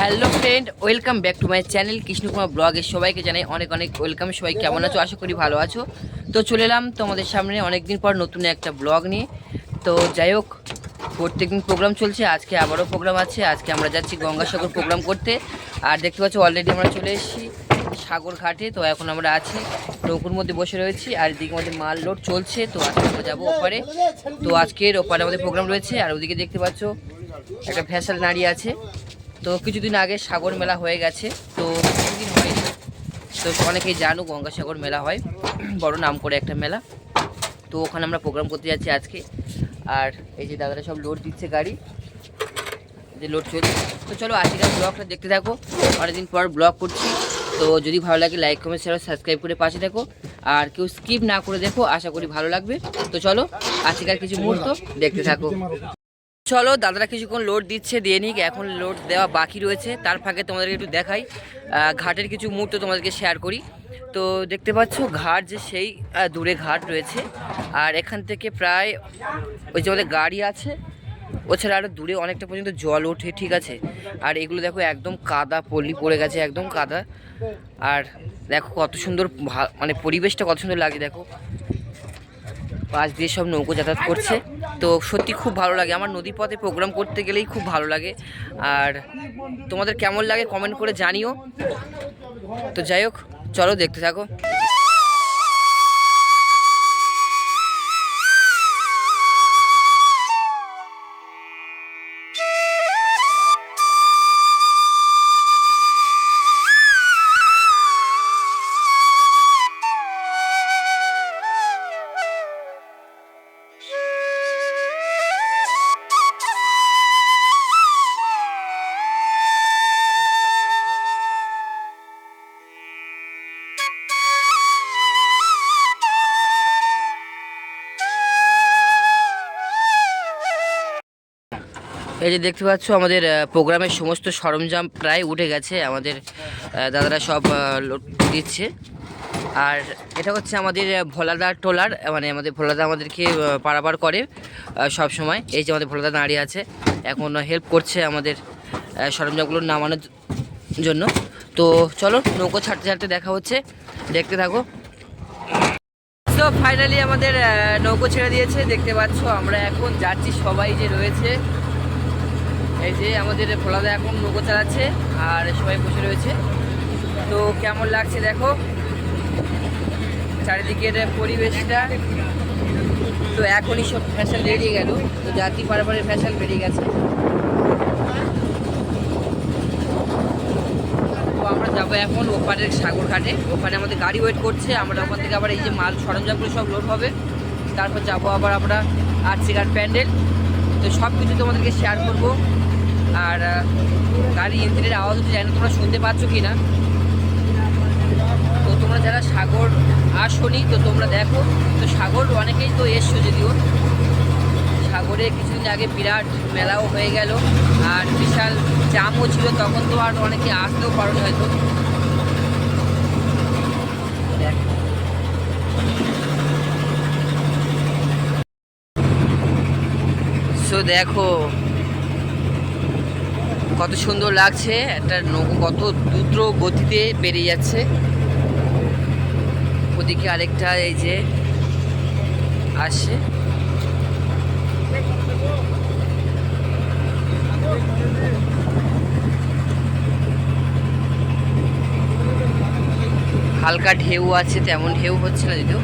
Hello friend, welcome back to my channel Krishnakumar ব্লগের সবাইকে জানাই অনেক অনেক ওয়েলকাম। সবাই কেমন আছো? আশা করি ভালো আছো। তো চলে এলাম তোমাদের সামনে অনেকদিন পর নতুন একটা ব্লগ নিয়ে। তো যাই হোক, প্রত্যেকদিন প্রোগ্রাম চলছে, আজকে আবারও প্রোগ্রাম আছে। আজকে আমরা যাচ্ছি গঙ্গাসাগর প্রোগ্রাম করতে। আর দেখতে পাচ্ছ অলরেডি আমরা চলে এসেছি সাগর ঘাটে। তো এখন আমরা আছি নৌকুর মধ্যে বসে রয়েছি। আর এদিকে আমাদের মাল লোড চলছে, তো আজকে আমরা যাব ওপারে। তো আজকের ওপারে আমাদের প্রোগ্রাম রয়েছে। আর ওদিকে দেখতে পাচ্ছ, একটা ভ্যাসাল দাঁড়িয়ে আছে। তো কিছুদিন আগে সাগর মেলা হয়ে গেছে, তো কিছুদিন হয়নি। তো অনেকেই জানো গঙ্গাসাগর মেলা হয়, বড় নাম করে একটা মেলা। তো ওখানে আমরা প্রোগ্রাম করতে যাচ্ছি আজকে। আর এই যে দাদারা সব লোড দিচ্ছে গাড়ি, যে লোড চলছে। তো চলো আজকের ব্লগটা দেখতে থাকো। অনেকদিন পর ব্লগ করছি। তো যদি ভালো লাগে লাইক কমেন্ট শেয়ার সাবস্ক্রাইব করে পাশে দেখো আর কেউ স্কিপ না করে দেখো, আশা করি ভালো লাগবে। তো চলো আজকের কিছু মুহূর্ত দেখতে থাকো। চলো, দাদারা কিছুক্ষণ লোড দিচ্ছে, দিয়ে নিক, এখন লোড দেওয়া বাকি রয়েছে। তার ফাঁকে তোমাদেরকে একটু দেখাই। ঘাটের কিছু মুহূর্ত তোমাদেরকে শেয়ার করি। তো দেখতে পাচ্ছ, ঘাট যে সেই দূরে ঘাট রয়েছে। আর এখান থেকে প্রায় ওই যে আমাদের গাড়ি আছে ওছাড়া আরও দূরে অনেকটা পর্যন্ত জল ওঠে, ঠিক আছে? আর এগুলো দেখো, একদম কাদা পল্লি পড়ে গেছে, একদম কাদা। আর দেখো, কত সুন্দর মানে পরিবেশটা কত সুন্দর লাগে, দেখো। পাশ দিয়ে সব নৌকো যাতায়াত করছে। তো সত্যি খুব ভালো লাগে। আমার নদী পথে প্রোগ্রাম করতে গেলেই খুব ভালো লাগে। আর তোমাদের কেমন লাগে কমেন্ট করে জানিও। তো যাই হোক, চলো দেখতে থাকো। এই যে দেখতে পাচ্ছ আমাদের প্রোগ্রামের সমস্ত সরঞ্জাম প্রায় উঠে গেছে। আমাদের দাদারা সব দিচ্ছে। আর এটা হচ্ছে আমাদের আহ, ভোলাদা টোলার। মানে আমাদের ভোলাদা আমাদেরকে পারাপার করে সব সময় এই যে আমাদের ভোলাদা দাঁড়িয়ে আছে এখন হেল্প করছে আমাদের সরঞ্জামগুলো নামানোর জন্য। তো চলো নৌকো ছাড়তে ছাড়তে দেখা হচ্ছে। দেখতে থাকো। তো ফাইনালি আমাদের নৌকো ছেড়ে দিয়েছে। দেখতে পাচ্ছ আমরা এখন যাচ্ছি সবাই যে রয়েছে। এই যে আমাদের ভোলাদা এখন নৌকো চালাচ্ছে আর সবাই বসে রয়েছে। তো কেমন লাগছে দেখো? চারিদিকের পরিবেশটা। তো এখনই সব ফ্যাশন বেরিয়ে গেল। তো জাতি পারাপারের ফ্যাশন বেরিয়ে গেছে। তো আমরা যাব এখন ওপারের সাগর ঘাটে ওখানে আমাদের গাড়ি ওয়েট করছে। আমরা ওখান থেকে আবার এই যে মাল সরঞ্জামগুলো সব লোড হবে। তারপর যাব আবার আমরা আর্চিকার প্যান্ডেল। তো সব কিছু তোমাদেরকে শেয়ার করব। আর আহ, গাড়ি ইঞ্জিনের আওয়াজ হচ্ছে জানি তোমরা শুনতে পাচ্ছ কি না তো তোমরা যারা সাগর আসনি তো তোমরা দেখো তো সাগর অনেকেই তো এসছো যদিও। সাগরে কিছুদিন আগে বিরাট মেলাও হয়ে গেল আর বিশাল জামও ছিল তখন তো আর অনেকে আসতেও পারোনি হয়তো। সো দেখো কত সুন্দর লাগছে, একটা নৌকো কত দ্রুত গতিতে বেরিয়ে যাচ্ছে। ওদিকে আরেকটা এই যে আসে। হালকা ঢেউ আছে, তেমন ঢেউ হচ্ছে না যদিও।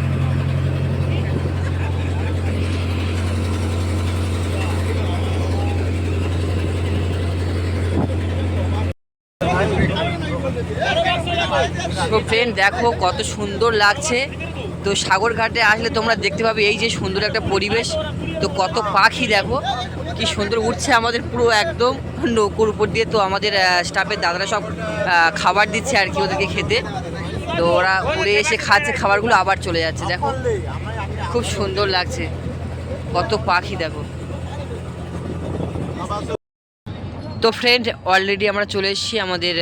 তো ফ্রেন্ড দেখো কত সুন্দর লাগছে। তো সাগর ঘাটে আসলে তোমরা দেখতে পাবে এই যে সুন্দর একটা পরিবেশ। তো কত পাখি দেখো, কি সুন্দর উঠছে আমাদের পুরো একদম নৌকোর উপর দিয়ে। তো আমাদের স্টাফের দাদারা সব খাবার দিচ্ছে আর কি ওদেরকে খেতে। তো ওরা উড়ে এসে খাচ্ছে, খাবারগুলো আবার চলে যাচ্ছে, দেখো। খুব সুন্দর লাগছে, কত পাখি দেখো। তো ফ্রেন্ড অলরেডি আমরা চলে এসেছি আমাদের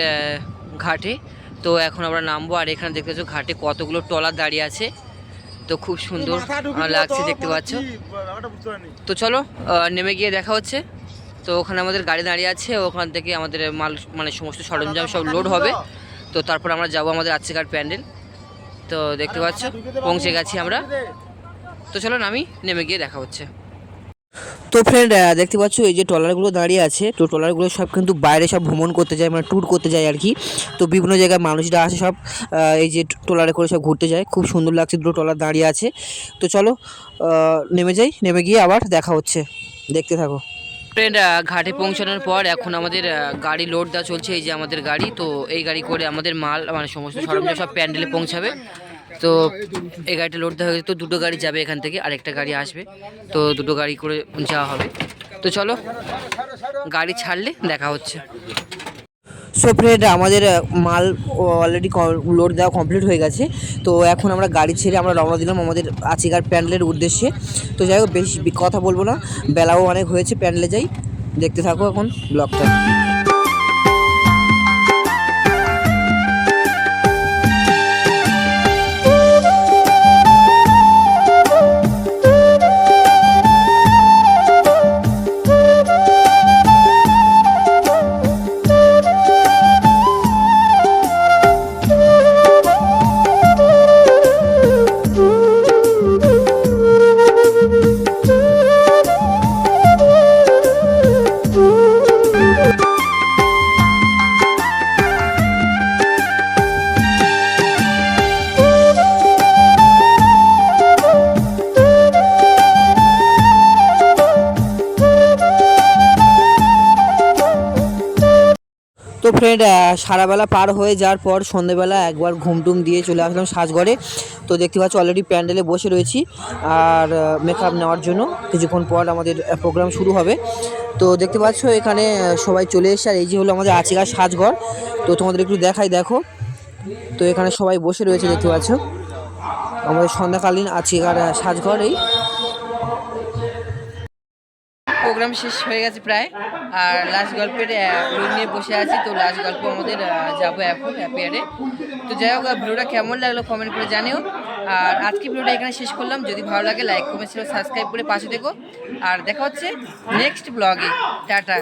ঘাটে। তো এখন আমরা নামবো আর এখানে দেখতেছো ঘাটে কতগুলো ট্রলার দাঁড়িয়ে আছে। তো খুব সুন্দর লাগছে দেখতে পাচ্ছ। তো চলো নেমে গিয়ে দেখা হচ্ছে। তো ওখানে আমাদের গাড়ি দাঁড়িয়ে আছে ওখান থেকে আমাদের মাল মানে সমস্ত সরঞ্জাম সব লোড হবে। তো তারপর আমরা যাব আমাদের আজকেকার প্যান্ডেল। তো দেখতে পাচ্ছ পৌঁছে গেছি আমরা। তো চলো নামি নেমে গিয়ে দেখা হচ্ছে। তো ফ্রেন্ড দেখতে পাচ্ছ এই যে ট্রলারগুলো দাঁড়িয়ে আছে, তো ট্রলারগুলো সব কিন্তু বাইরে সব ভ্রমণ করতে যায় মানে ট্যুর করতে যায় আর কি। তো বিভিন্ন জায়গায় মানুষরা আসে সব এই যে ট্রলারে করে সব ঘুরতে যায়। খুব সুন্দর লাগছে দুটো ট্রলার দাঁড়িয়ে আছে। তো চলো নেমে যাই, নেমে গিয়ে আবার দেখা হচ্ছে। দেখতে থাকো। ফ্রেন্ড ঘাটে পৌঁছানোর পর এখন আমাদের গাড়ি লোড দেওয়া চলছে, এই যে আমাদের গাড়ি। তো এই গাড়ি করে আমাদের মাল মানে সমস্ত সরঞ্জাম সব প্যান্ডেলে পৌঁছাবে। তো এই গাড়িটা লোড দেওয়া হয়েছে তো দুটো গাড়ি যাবে এখান থেকে, আরেকটা গাড়ি আসবে। তো দুটো গাড়ি করে যাওয়া হবে। তো চলো, গাড়ি ছাড়লে দেখা হচ্ছে। সো ফ্রেন্ড আমাদের মাল অলরেডি লোড দেওয়া কমপ্লিট হয়ে গেছে। তো এখন আমরা গাড়ি ছেড়ে আমরা রওনা দিলাম আমাদের আচিকার প্যান্ডেলের উদ্দেশ্যে। তো যাই হোক, বেশি, কথা বলব না। বেলাও অনেক হয়েছে, প্যান্ডেলে যাই। দেখতে থাকো এখন ব্লগটা। ফ্রেন্ড সারাবেলা পার হয়ে যাওয়ার পর সন্ধেবেলা একবার ঘুমটুম দিয়ে চলে আসলাম সাজঘরে তো দেখতে পাচ্ছ অলরেডি প্যান্ডেলে বসে রয়েছি। আর মেকআপ নেওয়ার জন্য কিছুক্ষণ পর আমাদের প্রোগ্রাম শুরু হবে। তো দেখতে পাচ্ছ, এখানে সবাই চলে এসেছে। আর এই যে হলো আমাদের আচিকার সাজঘর তো তোমাদের একটু দেখাই, দেখো। তো এখানে সবাই বসে রয়েছে, দেখতে পাচ্ছ। আমাদের সন্ধ্যাকালীন আচিকার সাজঘর এই। প্রোগ্রাম শেষ হয়ে গেছে প্রায়। আর লাস্ট গল্পের রুম নিয়ে বসে আছি, তো লাস্ট গল্প আমাদের যাব এখন অ্যাপিয়ারে তো যাই হোক ভিডিওটা কেমন লাগল কমেন্ট করে জানিও। আর আজকে ভিডিওটা এখানে শেষ করলাম। যদি ভালো লাগে লাইক কমেন্ট ছিল সাবস্ক্রাইব করে পাশে দেখো আর দেখা হচ্ছে নেক্সট ব্লগে টাটা।